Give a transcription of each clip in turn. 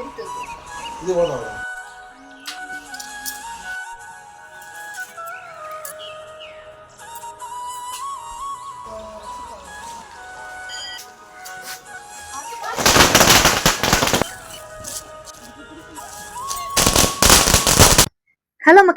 இருக்கு இது எவ்வளோ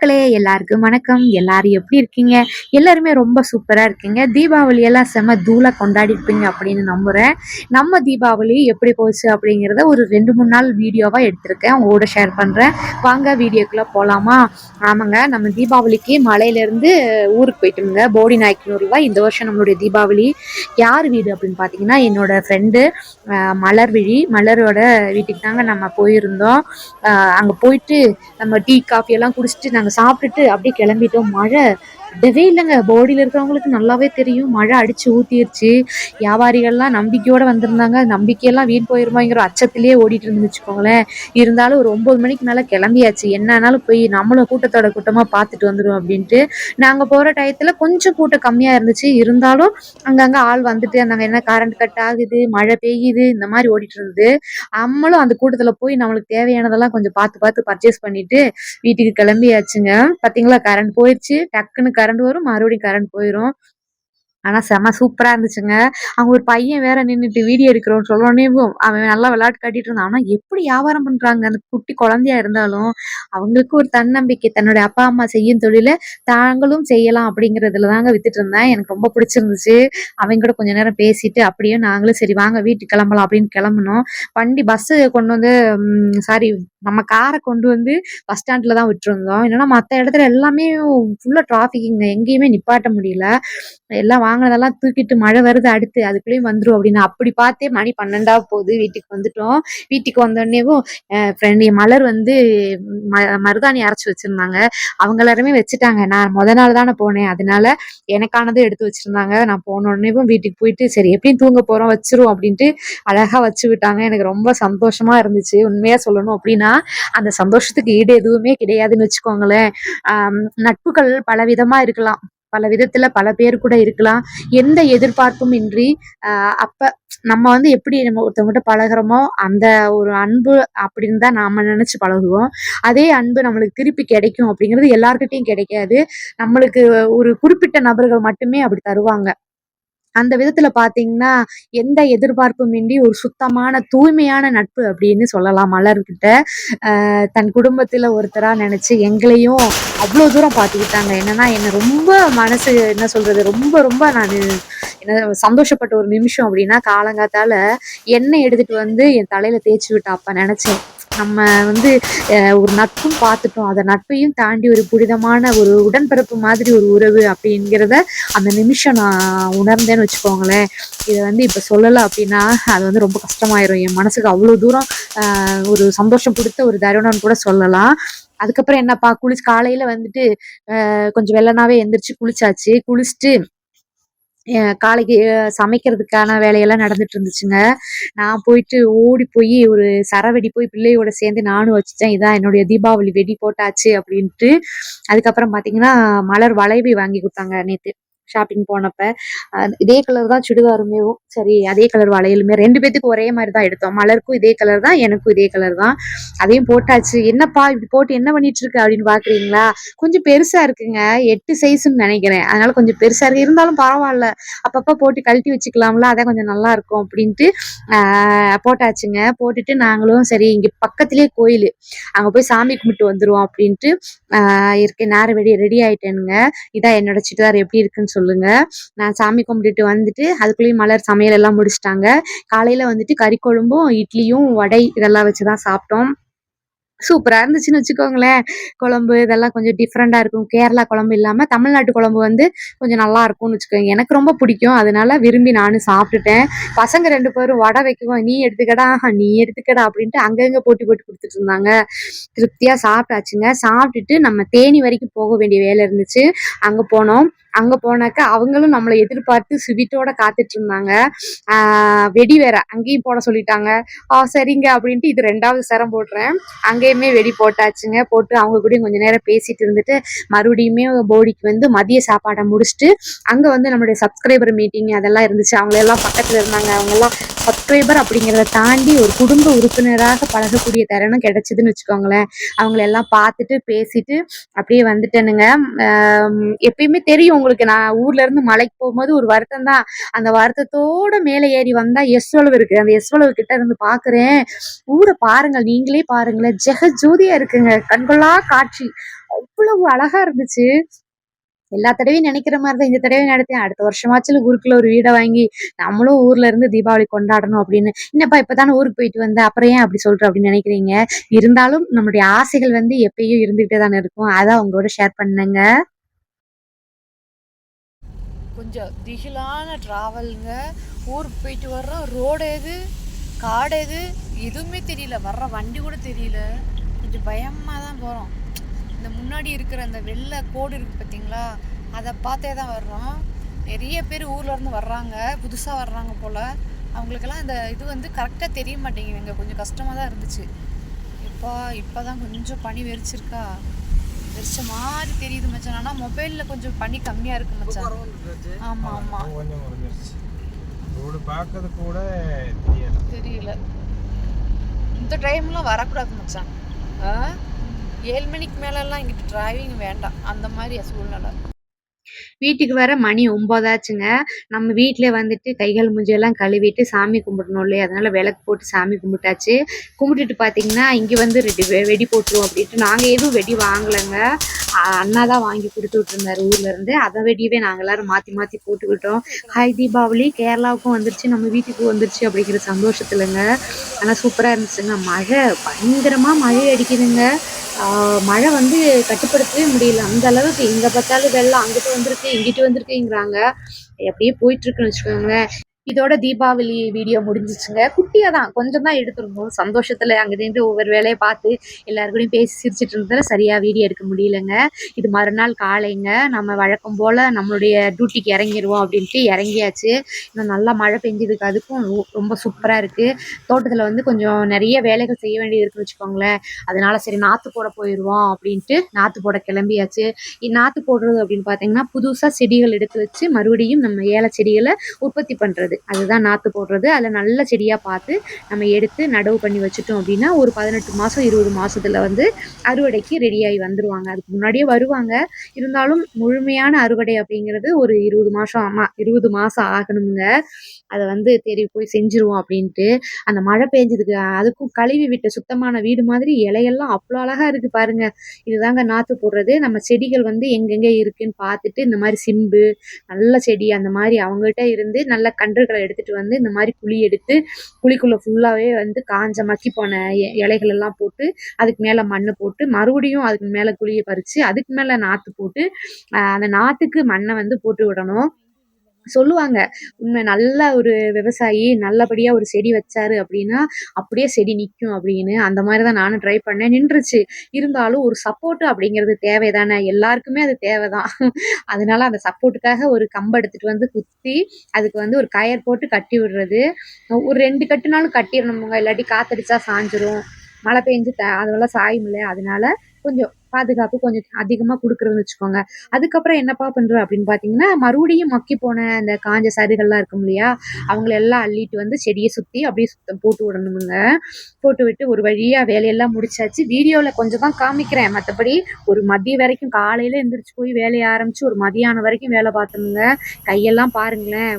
மக்களே எல்லாருக்கும் வணக்கம். எல்லாரும் எப்படி இருக்கீங்க? எல்லாருமே ரொம்ப சூப்பராக இருக்கீங்க. தீபாவளி எல்லாம் செம தூளாக கொண்டாடிருப்பீங்க அப்படின்னு நம்புகிறேன் நம்ம தீபாவளி எப்படி போச்சு அப்படிங்கிறத ஒரு ரெண்டு மூணு நாள் வீடியோவாக எடுத்திருக்கேன். உங்களோட ஷேர் பண்ணுறேன் வாங்க வீடியோக்குள்ளே போகலாமா ஆமாங்க நம்ம தீபாவளிக்கு மலையிலேருந்து ஊருக்கு போயிட்டோமுங்க. போடி நாயக்கனூரில் இந்த வருஷம் நம்மளுடைய தீபாவளி. யார் வீடு அப்படின்னு பார்த்தீங்கன்னா என்னோட ஃப்ரெண்டு மலர்விழி மலரோட வீட்டுக்கு தாங்க நம்ம போயிருந்தோம். அங்கே போயிட்டு நம்ம டீ காஃபி எல்லாம் குடிச்சிட்டு நாங்கள் சாப்பிட்டுட்டு அப்படியே கிளம்பிட்டோம். மழை விடவே இல்லைங்க. போடியில் இருக்கிறவங்களுக்கு நல்லாவே தெரியும். மழை அடிச்சு ஊற்றிருச்சு வியாபாரிகள்லாம் நம்பிக்கையோடு வந்திருந்தாங்க. நம்பிக்கையெல்லாம் வீண் போயிருமாங்கிற அச்சத்திலேயே ஓடிட்டு இருந்து வச்சுக்கோங்களேன். இருந்தாலும் ஒரு ஒன்பது மணிக்கு மேலே கிளம்பியாச்சு. என்னன்னாலும் போய் நம்மளும் கூட்டத்தோட கூட்டமாக பார்த்துட்டு வந்துடும் அப்படின்ட்டு நாங்கள் போகிற டயத்தில் கொஞ்சம் கூட்டம் கம்மியாக இருந்துச்சு. இருந்தாலும் அங்கங்கே ஆள் வந்துட்டு இருந்தாங்க என்ன கரண்ட் கட் ஆகுது? மழை பெய்யுது? இந்த மாதிரி ஓடிட்டு இருந்தது. நம்மளும் அந்த கூட்டத்தில் போய் நம்மளுக்கு தேவையானதெல்லாம் கொஞ்சம் பார்த்து பார்த்து பர்ச்சேஸ் பண்ணிட்டு வீட்டுக்கு கிளம்பியாச்சுங்க. பார்த்தீங்களா கரண்ட் போயிடுச்சு டக்குன்னு கரண்ட் வரும் மறுபடியும் கரண்ட் போயிடும் ஆனால் செம சூப்பராக இருந்துச்சுங்க. அவங்க ஒரு பையன் வேற நின்றுட்டு வீடியோ எடுக்கிறோன்னு சொல்லணுன்னே அவன் நல்லா விளையாட்டு காட்டிட்டு இருந்தான். ஆனால் எப்படி வியாபாரம் பண்ணுறாங்க அந்த குட்டி குழந்தையா இருந்தாலும் அவங்களுக்கு ஒரு தன்னம்பிக்கை தன்னுடைய அப்பா அம்மா செய்யும் தொழிலை தாங்களும் செய்யலாம் அப்படிங்கிறதுல தாங்க வித்துட்டு இருந்தேன். எனக்கு ரொம்ப பிடிச்சிருந்துச்சு. அவங்க கூட கொஞ்ச நேரம் பேசிட்டு அப்படியே நாங்களும் சரி வாங்க வீட்டுக்கு கிளம்பலாம் அப்படின்னு கிளம்புனோம். வண்டி பஸ்ஸு கொண்டு வந்து சாரி நம்ம காரை கொண்டு வந்து பஸ் ஸ்டாண்டில் தான் விட்டுருந்தோம். என்னன்னா மற்ற இடத்துல எல்லாமே ஃபுல்லாக டிராஃபிக்குங்க எங்கேயுமே நிப்பாட்ட முடியல. எல்லாம் வாங்கினதெல்லாம் தூக்கிட்டு மழை வருது அடுத்து. அதுக்குள்ளேயும் வந்துடும் அப்படின்னு. அப்படி பார்த்தே மணி பன்னெண்டா போகுது. வீட்டுக்கு வந்துட்டோம். வீட்டுக்கு வந்தோடனேவும் ஃப்ரெண்டு மலர் வந்து ம மருதாணி அரைச்சி வச்சுருந்தாங்க. அவங்க எல்லாருமே வச்சுட்டாங்க. நான் முத நாள் தானே போனேன். அதனால எனக்கானதும் எடுத்து வச்சுருந்தாங்க. நான் போன உடனேவும் வீட்டுக்கு போயிட்டு சரி எப்படியும் தூங்க போகிறோம் வச்சிருவோம் அப்படின்ட்டு அழகாக வச்சு விட்டாங்க. எனக்கு ரொம்ப சந்தோஷமா இருந்துச்சு. உண்மையாக சொல்லணும் அப்படின்னா அந்த சந்தோஷத்துக்கு ஈடு எதுவுமே கிடையாதுன்னு வச்சுக்கோங்களேன். நட்புகள் பல விதமா இருக்கலாம். பல விதத்துல பல பேர் கூட இருக்கலாம். எந்த எதிர்பார்ப்பும் இன்றி அப்ப நம்ம வந்து எப்படி நம்ம ஒருத்தவங்ககிட்ட பழகுறோமோ அந்த ஒரு அன்பு அப்படின்னு தான் நாம நினைச்சு பழகுவோம். அதே அன்பு நம்மளுக்கு திருப்பி கிடைக்கும் அப்படிங்கிறது எல்லார்கிட்டயும் கிடைக்காது. நம்மளுக்கு ஒரு குறிப்பிட்ட நபர்கள் மட்டுமே அப்படி தருவாங்க. அந்த விதத்துல பாத்தீங்கன்னா எந்த எதிர்பார்ப்பும் இன்றி ஒரு சுத்தமான தூய்மையான நட்பு அப்படின்னு சொல்லலாம் மலர்கிட்ட. தன் குடும்பத்துல ஒருத்தரா நினைச்சு எங்களையும் அவ்வளோ தூரம் பார்த்துக்கிட்டாங்க என்னன்னா என்னை ரொம்ப மனசு என்ன சொல்றது ரொம்ப ரொம்ப நான் என்ன சந்தோஷப்பட்ட ஒரு நிமிஷம் அப்படின்னா காலங்காத்தால எண்ணெய் எடுத்துட்டு வந்து என் தலையில தேய்ச்சி விட்டா அப்ப நினைச்சேன். நம்ம வந்து ஒரு நட்பும் பார்த்துட்டோம் அந்த நட்பையும் தாண்டி ஒரு புனிதமான ஒரு உடன்பிறப்பு மாதிரி ஒரு உறவு அப்படிங்கிறத அந்த நிமிஷம் நான் உணர்ந்தேன்னு வச்சுக்கோங்களேன். இதை வந்து இப்போ சொல்லலை அப்படின்னா அது வந்து ரொம்ப கஷ்டமாயிரும். என் மனசுக்கு அவ்வளோ தூரம் ஒரு சந்தோஷம் கொடுத்த ஒரு தருணம்னு கூட சொல்லலாம். அதுக்கப்புறம் என்னப்பா குளிச்சு காலையில வந்துட்டு கொஞ்சம் வெள்ளனாவே எந்திரிச்சு குளிச்சாச்சு. குளிச்சுட்டு காலைக்கு சமைக்கிறதுக்கான வேலையெல்லாம் நடந்துட்டு இருந்துச்சுங்க. நான் போயிட்டு ஓடி போய் ஒரு சரவெடி போய் பிள்ளையோட சேர்ந்து நானும் வச்சுட்டேன். இதான் என்னுடைய தீபாவளி வெடி போட்டாச்சு அப்படின்ட்டு. அதுக்கப்புறம் பார்த்தீங்கன்னா மலர் வளைவி வாங்கி கொடுத்தாங்க நேற்று ஷாப்பிங் போனப்ப இதே கலர் தான் சுடிதாருமேவும் சரி அதே கலர் வளையலுமே ரெண்டு பேத்துக்கு ஒரே மாதிரி தான் எடுத்தோம். மலருக்கும் இதே கலர் தான் எனக்கும் இதே கலர் தான். அதையும் போட்டாச்சு. என்னப்பா இப்படி போட்டு என்ன பண்ணிட்டு இருக்கு அப்படின்னு பாக்குறீங்களா? கொஞ்சம் பெருசா இருக்குங்க. எட்டு சைஸ்ன்னு நினைக்கிறேன். அதனால கொஞ்சம் பெருசா இருக்கு. இருந்தாலும் பரவாயில்ல. அப்பப்போ போட்டு கழட்டி வச்சுக்கலாம்ல. அதான் கொஞ்சம் நல்லா இருக்கும் அப்படின்ட்டு போட்டாச்சுங்க. போட்டுட்டு நாங்களும் சரி இங்க பக்கத்திலே கோயில். அங்க போய் சாமி கும்பிட்டு வந்துருவோம் அப்படின்ட்டு இருக்கேன். நேர நேரம் ரெடி ரெடி ஆயிட்டேனுங்க. இதான் என்னோட சிட்டுதார் எப்படி இருக்குன்னு சொல்லி சொல்லுங்க. நான் சாமி கும்பிட்டுட்டு வந்துட்டு அதுக்குள்ளேயும் மலர் சமையல் எல்லாம் முடிச்சிட்டாங்க. காலையில வந்துட்டு கறி குழம்பும் இட்லியும் வடை இதெல்லாம் வச்சுதான் சாப்பிட்டோம். சூப்பரா இருந்துச்சுன்னு வச்சுக்கோங்களேன். குழம்பு இதெல்லாம் கொஞ்சம் டிஃப்ரெண்டா இருக்கும். கேரளா குழம்பு இல்லாம தமிழ்நாட்டு குழம்பு வந்து கொஞ்சம் நல்லா இருக்கும்னு வச்சுக்கோங்க. எனக்கு ரொம்ப பிடிக்கும். அதனால விரும்பி நானும் சாப்பிட்டுட்டேன். பசங்க ரெண்டு பேரும் வடை வைக்குவோம் நீ எடுத்துக்கடா ஆஹா, நீ எடுத்துக்கடா அப்படின்ட்டு அங்கங்க போட்டி போட்டு கொடுத்துட்டு இருந்தாங்க. திருப்தியா சாப்பிட்டாச்சுங்க. சாப்பிட்டுட்டு நம்ம தேனி வரைக்கும் போக வேண்டிய வேலை இருந்துச்சு. அங்க போனோம். அங்கே போனாக்கா அவங்களும் நம்மளை எதிர்பார்த்து ஸ்வீட்டோட காத்துட்டு இருந்தாங்க வெடி வேற அங்கேயும் போட சொல்லிட்டாங்க. ஆ சரிங்க அப்படின்ட்டு இது ரெண்டாவது சரம் போடுறேன். அங்கேயுமே வெடி போட்டாச்சுங்க. போட்டு அவங்க கூடயும் கொஞ்ச நேரம் பேசிட்டு இருந்துட்டு மறுபடியுமே போடிக்கு வந்து மதிய சாப்பாடை முடிச்சுட்டு அங்கே வந்து நம்மளுடைய சப்ஸ்கிரைபர் மீட்டிங் அதெல்லாம் இருந்துச்சு. அவங்க எல்லாம் பக்கத்தில் இருந்தாங்க. அவங்கெல்லாம் சப்ஸ்கிரைபர் அப்படிங்கிறத தாண்டி ஒரு குடும்ப உறுப்பினராக பழகக்கூடிய தருணம் கிடைச்சதுன்னு வச்சுக்கோங்களேன். அவங்கள எல்லாம் பார்த்துட்டு பேசிட்டு அப்படியே வந்துட்டேனுங்க. எப்பயுமே தெரியும் உங்களுக்கு நான் ஊர்ல இருந்து மலைக்கு போகும்போது ஒரு வருத்தம் தான். அந்த வருத்தத்தோட மேலே ஏறி வந்தா எஸ்வளவு இருக்கு. அந்த எஸ்வளவு கிட்ட இருந்து பாக்குறேன். ஊரை பாருங்கள் நீங்களே பாருங்களேன். ஜெக ஜோதியா இருக்குங்க. கண்கொள்ளா காட்சி. அவ்வளவு அழகா இருந்துச்சு. எல்லா தடவையும் நினைக்கிற மாதிரி தான் இந்த தடவை நடத்தேன். அடுத்த வருஷமாச்சும் ஊருக்குள்ள ஒரு வீடை வாங்கி நம்மளும் ஊர்ல இருந்து தீபாவளி கொண்டாடணும் அப்படின்னு. என்னப்பா இப்பதானே ஊருக்கு போயிட்டு வந்தேன் அப்புறம் ஏன் அப்படி சொல்ற அப்படின்னு நினைக்கிறீங்க? இருந்தாலும் நம்மளுடைய ஆசைகள் வந்து எப்பயும் இருந்துகிட்டே தானே இருக்கும். அதான் உங்களோட ஷேர் பண்ணுங்க. கொஞ்சம் திகிலான ட்ராவலுங்க ஊருக்கு போயிட்டு வர்றோம் ரோடு எது? காடு எது? எதுவுமே தெரியல. வர்ற வண்டி கூட தெரியல. கொஞ்சம் பயமாக தான் போகிறோம் இந்த முன்னாடி இருக்கிற அந்த வெள்ளை கோடு இருக்குது பார்த்தீங்களா அதை பார்த்தே தான் வர்றோம். நிறைய பேர் ஊர்லேருந்து வர்றாங்க. புதுசாக வர்றாங்க போல். அவங்களுக்கெல்லாம் இந்த இது வந்து கரெக்டாக தெரிய மாட்டேங்குதுங்க கொஞ்சம் கஷ்டமாக தான் இருந்துச்சு. இப்போ இப்போ தான் கொஞ்சம் பனி வெறிச்சிருக்கா? வெறிச்ச மாதிரி தெரியுது மச்சான். ஆனால் மொபைலில் கொஞ்சம் பனி கம்மியாக இருக்கு மச்சான். ஆமாம் ஆமாம் கொஞ்சம் குறைஞ்சிருச்சு ரோடு பார்க்கறது கூட தெரியல. தெரியல. இந்த டைம்லாம் வரக்கூடாது மச்சான். ஆ? ஏழு மணிக்கு மேலெல்லாம் இங்கிட்டு டிரைவிங் வேண்டாம். அந்த மாதிரி சூழ்நிலை. வீட்டுக்கு வர மணி ஒம்பதாச்சுங்க நம்ம வீட்டிலே வந்துட்டு கைகள் மூஞ்சியெல்லாம் கழுவிட்டு சாமி கும்பிடணும் இல்லையா? அதனால விளக்கு போட்டு சாமி கும்பிட்டாச்சு. கும்பிட்டுட்டு பார்த்தீங்கன்னா இங்கே வந்து ரெடி வெ- வெடி போட்டுருவோம் அப்படின்ட்டு நாங்கள் எதுவும் வெடி வாங்கலைங்க. அண்ணா தான் வாங்கி கொடுத்து விட்டுருந்தாரு ஊர்லேருந்து அதை வெடியவே நாங்கள் எல்லாரும் மாற்றி மாற்றி போட்டுக்கிட்டோம். ஹாய் தீபாவளி. கேரளாவுக்கும் வந்துருச்சு. நம்ம வீட்டுக்கும் வந்துருச்சு அப்படிங்கிற சந்தோஷத்துலங்க. ஆனால் சூப்பராக இருந்துச்சுங்க. மழை பயங்கரமாக மழை அடிக்குதுங்க. மழை வந்து கட்டுப்படுத்தவே முடியல. அந்த அளவுக்கு எங்க பார்த்தாலும் வெள்ளம் அங்கிட்டு வந்திருக்கு இங்கிட்டு வந்திருக்குங்கிறாங்க. அப்படியே போயிட்டு இருக்குன்னு வச்சுக்கோங்களேன். இதோட தீபாவளி வீடியோ முடிஞ்சிச்சுங்க. குட்டியா தான் கொஞ்சம் தான் எடுத்துருந்தோம். சந்தோஷத்துல அங்க நின்று ஒவ்வொரு வேலையை பார்த்து எல்லாருக்கூடையும் பேசி சிரிச்சிட்டு இருந்ததால சரியா வீடியோ எடுக்க முடியலங்க. இது மறுநாள் காலைங்க. நம்ம வழக்கம் போல நம்மளுடைய டியூட்டிக்கு இறங்கிடுவோம் அப்படின்ட்டு இறங்கியாச்சு. இன்னும் நல்லா மழை பெஞ்சதுக்கு அதுக்கும் ரொம்ப சூப்பரா இருக்கு. தோட்டத்துல வந்து கொஞ்சம் நிறைய வேலைகள் செய்ய வேண்டியது இருக்குன்னு வச்சுக்கோங்களேன். அதனால சரி நாற்று போட போயிடுவோம் அப்படின்ட்டு நாற்று போட கிளம்பியாச்சு. நாற்று போடுறது அப்படின்னு பார்த்தீங்கன்னா புதுசாக செடிகள் எடுத்து வச்சு மறுபடியும் நம்ம ஏல செடிகளை உற்பத்தி பண்ணுறது அதுதான் நாற்று போடுறது. அதில் நல்ல செடியாக பார்த்து நம்ம எடுத்து நடவு பண்ணி வச்சுட்டோம் அப்படின்னா ஒரு பதினெட்டு மாதம் இருபது மாசத்துல வந்து அறுவடைக்கு ரெடியாகி வந்துருவாங்க. அதுக்கு முன்னாடியே வருவாங்க. இருந்தாலும் முழுமையான அறுவடை அப்படிங்கிறது ஒரு இருபது மாதம் ஆமாம் இருபது மாதம் ஆகணுங்க. அதை வந்து தேடி போய் செஞ்சுருவோம் அப்படின்ட்டு. அந்த மழை பெஞ்சதுக்கு அதுக்கும் கழுவி விட்ட சுத்தமான வீடு மாதிரி இலையெல்லாம் அவ்வளோ அழகா இருக்கு பாருங்க. இதுதாங்க நாற்று போடுறது. நம்ம செடிகள் வந்து எங்கெங்க இருக்குன்னு பார்த்துட்டு இந்த மாதிரி சிம்பு நல்ல செடி அந்த மாதிரி அவங்ககிட்ட இருந்து நல்லா கண்டு கன்றுகளை எடுத்துட்டு வந்து இந்த மாதிரி குழி எடுத்து குழிக்குள்ள ஃபுல்லாவே வந்து காஞ்ச மக்கி போன இலைகள் எல்லாம் போட்டு அதுக்கு மேல மண்ணை போட்டு மறுபடியும் அதுக்கு மேல குழியை பறிச்சு அதுக்கு மேல நாற்று போட்டு ஆஹ் அந்த நாத்துக்கு மண்ணை வந்து போட்டு விடணும். சொல்லுவாங்க. உண்மை நல்ல ஒரு விவசாயி நல்லபடியா ஒரு செடி வச்சாரு அப்படின்னா அப்படியே செடி நிற்கும் அப்படின்னு. அந்த மாதிரி தான் நானும் ட்ரை பண்ணேன். நின்றுச்சு. இருந்தாலும் ஒரு சப்போர்ட் அப்படிங்கிறது தேவைதானே. எல்லாருக்குமே அது தேவைதான். அதனால அந்த சப்போர்ட்டுக்காக ஒரு கம்பை எடுத்துட்டு வந்து குத்தி அதுக்கு வந்து ஒரு கயர் போட்டு கட்டி விடுறது. ஒரு ரெண்டு கட்டுனாலும் கட்டிடணுமுங்க. இல்லாட்டி காத்தடிச்சா சாஞ்சிரும். மழை பெஞ்சு த அதெல்லாம் சாயுமில்ல அதனால கொஞ்சம் பாதுகாப்பு கொஞ்சம் அதிகமாக கொடுக்குறதுன்னு வச்சுக்கோங்க. அதுக்கப்புறம் என்னப்பா பண்ணுற அப்படின்னு பார்த்தீங்கன்னா மறுபடியும் மக்கி போன அந்த காஞ்ச சருகள்லாம் இருக்கும் இல்லையா? அவங்கள எல்லாம் அள்ளிட்டு வந்து செடியை சுற்றி அப்படியே சுத்தம் போட்டு விடணுமுங்க. போட்டு விட்டு ஒரு வழியாக வேலையெல்லாம் முடிச்சாச்சு. வீடியோவில் கொஞ்சம் தான் காமிக்கிறேன். மற்றபடி ஒரு மதியம் வரைக்கும் காலையில் எந்திரிச்சு போய் வேலையை ஆரம்பித்து ஒரு மதியானம் வரைக்கும் வேலை பார்த்தோமுங்க கையெல்லாம் பாருங்களேன்.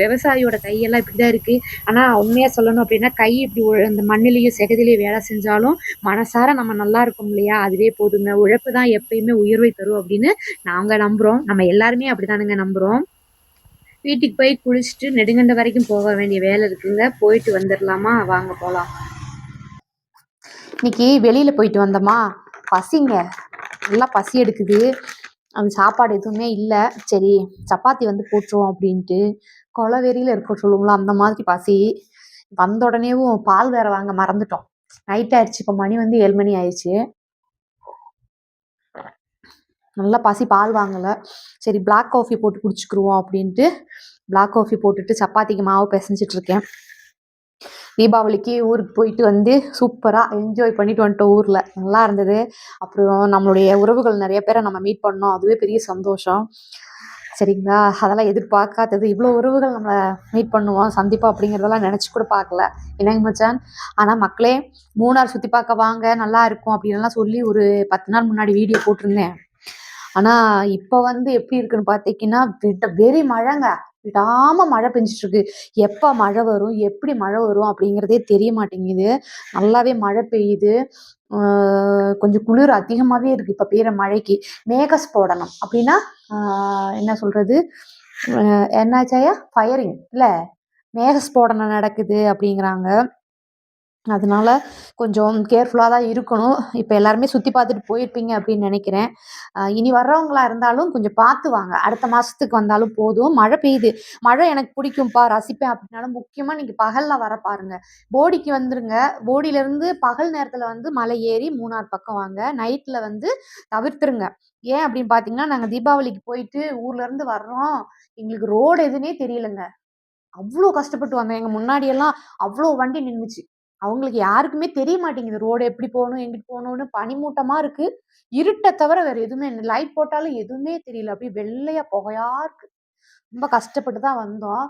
விவசாயியோட கையெல்லாம் இப்படி தான் இருக்குது ஆனால் உண்மையாக சொல்லணும் அப்படின்னா கை இப்படி உழ- இந்த மண்ணிலையும் செகதிலையும் வேலை செஞ்சாலும் மனசார நம்ம நல்லா இருக்கும் இல்லையா? அதுவே போதுங்க. உழைப்பு தான் எப்பயுமே உயர்வை தரும் அப்படின்னு நாங்கள் நம்புகிறோம் நம்ம எல்லாருமே அப்படிதானுங்க நம்புகிறோம் வீட்டுக்கு போய் குளிச்சுட்டு நெடுங்கண்ட வரைக்கும் போக வேண்டிய வேலை இருக்குங்க. போயிட்டு வந்துடலாமா வாங்க போகலாம் இன்னைக்கு வெளியில் போயிட்டு வந்தோமா? பசிங்க. நல்லா பசி எடுக்குது. அந்த சாப்பாடு எதுவுமே இல்லை. சரி சப்பாத்தி வந்து போட்டுருவோம் அப்படின்ட்டு கொலவெறியில் இருக்க சொல்லுவோம்ல அந்த மாதிரி பசி. வந்த உடனேவும் பால் வேற வாங்க மறந்துட்டோம். நைட் ஆயிடுச்சு. இப்போ மணி வந்து ஏழு மணி ஆயிடுச்சு. நல்லா பசி பால் வாங்கலை. சரி பிளாக் காஃபி போட்டு குடிச்சுக்கிருவோம் அப்படின்ட்டு பிளாக் காஃபி போட்டுட்டு சப்பாத்திக்கு மாவு பிசைஞ்சிட்டு இருக்கேன் தீபாவளிக்கு ஊருக்கு போயிட்டு வந்து சூப்பராக என்ஜாய் பண்ணிட்டு வந்துட்டோம் ஊரில். நல்லா இருந்தது. அப்புறம் நம்மளுடைய உறவுகள் நிறைய பேரை நம்ம மீட் பண்ணோம். அதுவே பெரிய சந்தோஷம். சரிங்களா? அதெல்லாம் எதிர்பார்க்காதது. இவ்வளோ உறவுகள் நம்மளை மீட் பண்ணுவோம். சந்திப்போம் அப்படிங்கிறதெல்லாம் நினச்சி கூட பார்க்கல. என்னங்க மச்சான்? ஆனால் மக்களே மூணார் சுற்றி பார்க்க வாங்க நல்லா இருக்கும் அப்படின்லாம் சொல்லி ஒரு பத்து நாள் முன்னாடி வீடியோ போட்டிருந்தேன். ஆனால் இப்போ வந்து எப்படி இருக்குன்னு பார்த்தீங்கன்னா விட்ட வெறி மழைங்க. விடாமல் மழை பெஞ்சிட்டு இருக்கு எப்போ மழை வரும்? எப்படி மழை வரும்? அப்படிங்கிறதே தெரிய மாட்டேங்குது. நல்லாவே மழை பெய்யுது. கொஞ்சம் குளிர் அதிகமாகவே இருக்குது இப்போ பெய்கிற மழைக்கு. மேகஸ்போடனம் அப்படின்னா என்ன சொல்கிறது என்னாச்சாயா ஃபயரிங் இல்லை மேகஸ்போடனம் நடக்குது அப்படிங்கிறாங்க. அதனால கொஞ்சம் கேர்ஃபுல்லாக தான் இருக்கணும். இப்போ எல்லாருமே சுற்றி பார்த்துட்டு போயிருப்பீங்க அப்படின்னு நினைக்கிறேன். இனி வர்றவங்களா இருந்தாலும் கொஞ்சம் பார்த்து வாங்க. அடுத்த மாதத்துக்கு வந்தாலும் போதும். மழை பெய்யுது. மழை எனக்கு பிடிக்கும்ப்பா. ரசிப்பேன் அப்படின்னாலும் முக்கியமாக நீங்கள் பகலில் வர பாருங்க. போடிக்கு வந்துருங்க. போடியிலேருந்து பகல் நேரத்தில் வந்து மலை ஏறி மூணார் பக்கம் வாங்க. நைட்டில் வந்து தவிர்த்துருங்க. ஏன் அப்படின்னு பார்த்தீங்கன்னா நாங்கள் தீபாவளிக்கு போயிட்டு ஊர்லேருந்து வர்றோம். எங்களுக்கு ரோடு எதுனே தெரியலங்க. அவ்வளோ கஷ்டப்பட்டு வந்தோம். எங்கள் முன்னாடியெல்லாம் அவ்வளோ வண்டி நின்றுச்சு அவங்களுக்கு யாருக்குமே தெரிய மாட்டேங்குது ரோடு எப்படி போகணும் எங்கிட்டு போகணும்னு பனிமூட்டமாக இருக்கு. இருட்டை தவிர வேற எதுவுமே லைட் போட்டாலும் எதுவுமே தெரியல. அப்படியே வெள்ளையா புகையா இருக்கு. ரொம்ப கஷ்டப்பட்டு தான் வந்தோம்.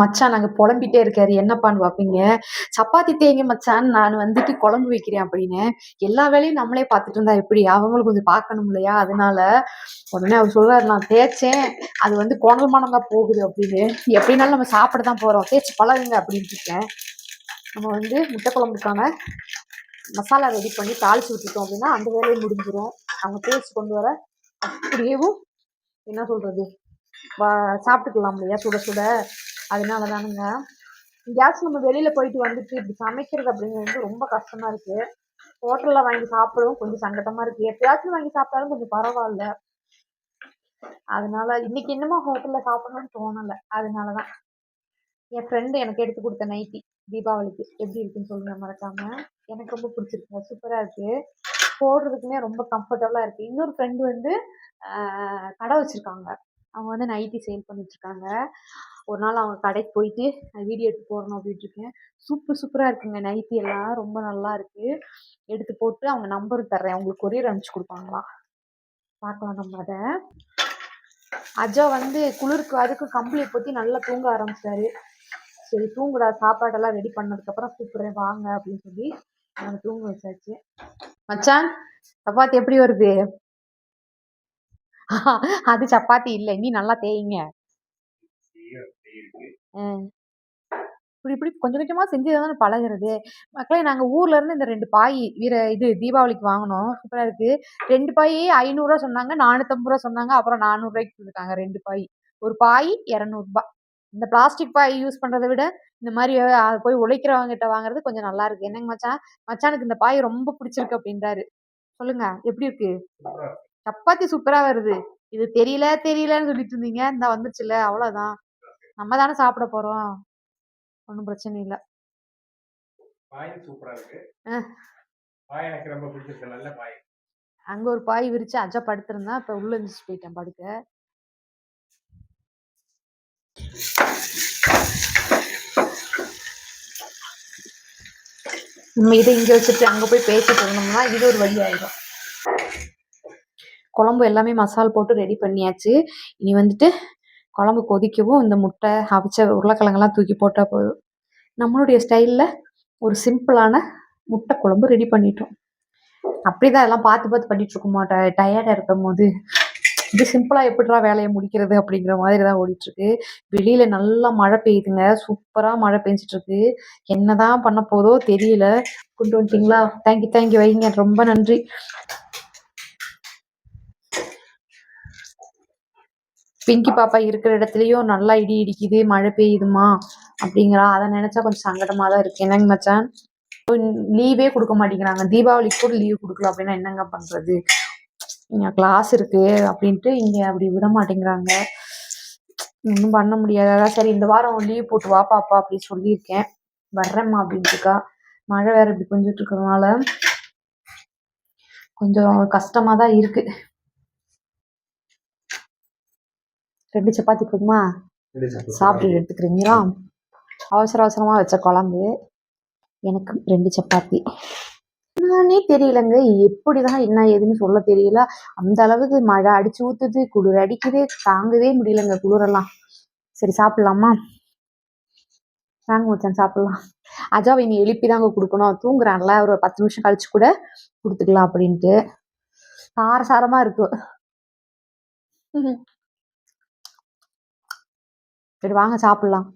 மச்சான் நாங்க புலம்பிட்டே இருக்காரு. என்னப்பான்னு பார்ப்பீங்க சப்பாத்தி தேங்க மச்சான் நான் வந்துட்டு குழம்பு வைக்கிறேன் அப்படின்னு. எல்லா வேலையும் நம்மளே பார்த்துட்டு இருந்தா எப்படி? அவங்களும் கொஞ்சம் பார்க்கணும் இல்லையா? அதனால உடனே அவர் சொல்றாரு நான் தேய்ச்சேன். அது வந்து கோணல்மானங்க போகுது அப்படின்னு. எப்படினாலும் நம்ம சாப்பிட தான் போறோம். தேய்ச்சி பழகுங்க அப்படின்னு இருக்கேன். நம்ம வந்து முட்டை குழம்புக்கான மசாலா ரெடி பண்ணி தாளிச்சு விட்டுட்டோம் அப்படின்னா அந்த வேலையும் முடிஞ்சிடும் அவங்க தேய்ச்சி கொண்டு வர அப்படியேவும் என்ன சொல்றது? சாப்பிட்டுக்கலாம் இல்லையா? சுட சுட. அதனால தானுங்க கேஸ் நம்ம வெளியில் போயிட்டு வந்துட்டு இப்படி சமைக்கிறது அப்படிங்கிறது வந்து ரொம்ப கஷ்டமாக இருக்குது ஹோட்டலில் வாங்கி சாப்பிடவும் கொஞ்சம் சங்கடமாக இருக்குது எப்பயாச்சும் வாங்கி சாப்பிட்டாலும் கொஞ்சம் பரவாயில்ல. அதனால இன்னைக்கு என்னமோ ஹோட்டலில் சாப்பிடணும்னு அதனால தான் என் ஃப்ரெண்டு எனக்கு எடுத்து கொடுத்த நைட்டி தீபாவளிக்கு. எப்படி இருக்குன்னு சொல்லுங்க மறக்காம. எனக்கு ரொம்ப பிடிச்சிருக்கு. சூப்பராக இருக்குது போடுறதுக்குமே ரொம்ப கம்ஃபர்டபுளாக இருக்குது இன்னொரு ஃப்ரெண்டு வந்து கடை வச்சுருக்காங்க. அவங்க வந்து நைட்டி சேல் பண்ணிட்டுருக்காங்க ஒரு நாள் அவங்க கடைக்கு போயிட்டு வீடியோ எடுத்து போடணும் அப்படின்ட்டு இருக்கேன். சூப்பர் சூப்பராக இருக்குங்க. நைட்டி எல்லாம் ரொம்ப நல்லா இருக்கு. எடுத்து போட்டு அவங்க நம்பர் தர்றேன். அவங்களுக்கு கொரியர் அனுப்பிச்சு கொடுப்பாங்களா? பார்க்கலாம் நம்ம அதை. அஜா வந்து குளிருக்கு அதுக்கு கம்பளி பற்றி நல்லா தூங்க ஆரம்பிச்சிட்டாரு சரி தூங்குடா. சாப்பாடெல்லாம் ரெடி பண்ணதுக்கப்புறம் கூப்பிட்றேன். வாங்க அப்படின்னு சொல்லி நாங்கள் தூங்க வச்சாச்சு. மச்சான் சப்பாத்தி எப்படி வருது? அது சப்பாத்தி இல்லை. நீ நல்லா தேய்ங்க. இப்படி இப்படி கொஞ்சம் கொஞ்சமா செஞ்சு தானே பழகுறது. மக்களே நாங்க ஊர்ல இருந்து இந்த ரெண்டு பாய் வீர இது தீபாவளிக்கு வாங்கினோம். சூப்பரா இருக்கு. ரெண்டு பாய் ஐநூறுரூவா சொன்னாங்க நானூற்றம்பது ரூபா சொன்னாங்க அப்புறம் நானூறுரூவாய்க்கு கொடுத்துட்டாங்க ரெண்டு பாய். ஒரு பாய் இரநூறுபா இந்த பிளாஸ்டிக் பாய் யூஸ் பண்றதை விட இந்த மாதிரி போய் உழைக்கிறவங்க கிட்ட வாங்குறது கொஞ்சம் நல்லா இருக்கு. என்னங்க மச்சான்? மச்சானுக்கு இந்த பாய் ரொம்ப பிடிச்சிருக்கு அப்படின்றாரு. சொல்லுங்க எப்படி இருக்கு? சப்பாத்தி சூப்பரா வருது. இது தெரியல தெரியலன்னு சொல்லிட்டு இருந்தீங்க இந்த வந்துச்சுல அவ்வளவுதான். நம்ம தானே சாப்பிட போறோம். ஒன்றும் பிரச்சனை இல்லை. பாய் சூப்பரா இருக்கு. பாய் எனக்கு ரொம்ப பிடிச்சிருக்கு. நல்ல பாய். அங்க ஒரு பாய் விரிச்சு அஜா படுத்திருந்தா இப்ப உள்ள இருந்துச்சு போயிட்டேன் படுக்க. நம்ம இதை இங்க வச்சுட்டு அங்க போய் பேசிட்டு இருந்தோம்னா இது ஒரு வழி ஆயிடும் குழம்பு எல்லாமே மசால் போட்டு ரெடி பண்ணியாச்சு. இனி வந்துட்டு குழம்பு கொதிக்கவும் இந்த முட்டை அவிச்ச உருளைக்கிழங்கெல்லாம் தூக்கி போட்டால் போதும். நம்மளுடைய ஸ்டைலில் ஒரு சிம்பிளான முட்டை குழம்பு ரெடி பண்ணிட்டோம். அப்படிதான் எல்லாம் பார்த்து பார்த்து பண்ணிட்டு இருக்க மாட்டேன் டயர்டாக இருக்கும் போது. இது சிம்பிளாக எப்படிடா வேலையை முடிக்கிறது அப்படிங்கிற மாதிரி தான் ஓடிட்டுருக்கு. வெளியில் நல்லா மழை பெய்யுதுங்க. சூப்பராக மழை பெஞ்சிட்ருக்கு என்ன தான் பண்ண போதோ தெரியல. கொண்டு வந்துட்டீங்களா? தேங்க்யூ தேங்க்யூ வைங்க. ரொம்ப நன்றி. பிங்கி பாப்பா இருக்கிற இடத்துலயும் நல்லா இடி இடிக்குது மழை பெய்யுதுமா அப்படிங்கிறா. அதை நினைச்சா கொஞ்சம் சங்கடமா தான் இருக்கு. என்னங்க மச்சான்? லீவே கொடுக்க மாட்டேங்கிறாங்க. தீபாவளிக்கு கூட லீவ் கொடுக்கல அப்படின்னா என்னங்க பண்றது? கிளாஸ் இருக்கு அப்படின்ட்டு இங்க அப்படி விட மாட்டேங்கிறாங்க. ஒன்றும் பண்ண முடியாது. அதான் சரி இந்த வாரம் லீவ் போட்டு வா பாப்பா அப்படி சொல்லியிருக்கேன். வர்றேம்மா அப்படின்ட்டுக்கா. மழை வேற இப்படி கொஞ்சிட்டு இருக்கிறதுனால கொஞ்சம் கஷ்டமா தான் இருக்கு. ரெண்டு சப்பாத்தி போதுமா? சாப்பிட்டு எடுத்துக்கிறீங்களா? அவசர அவசரமா வச்ச குழம்பு. எனக்கு ரெண்டு சப்பாத்தி. நானே தெரியலங்க. எப்படிதான் என்ன ஏதுன்னு சொல்ல தெரியல. அந்த அளவுக்கு மழை அடிச்சு ஊத்துது குளிர் அடிக்குது. தாங்கவே முடியலங்க குளிரெல்லாம். சரி சாப்பிடலாமா? வாங்க மச்சான் சாப்பிடலாம். அஜாவை நீ எழுப்பி தாங்க கொடுக்கணும். தூங்குறான்ல ஒரு பத்து நிமிஷம் கழிச்சு கூட கொடுத்துக்கலாம் அப்படின்ட்டு. காரசாரமா இருக்கு. ம்ஹும். சரி வாங்க சாப்பிட்லாம்.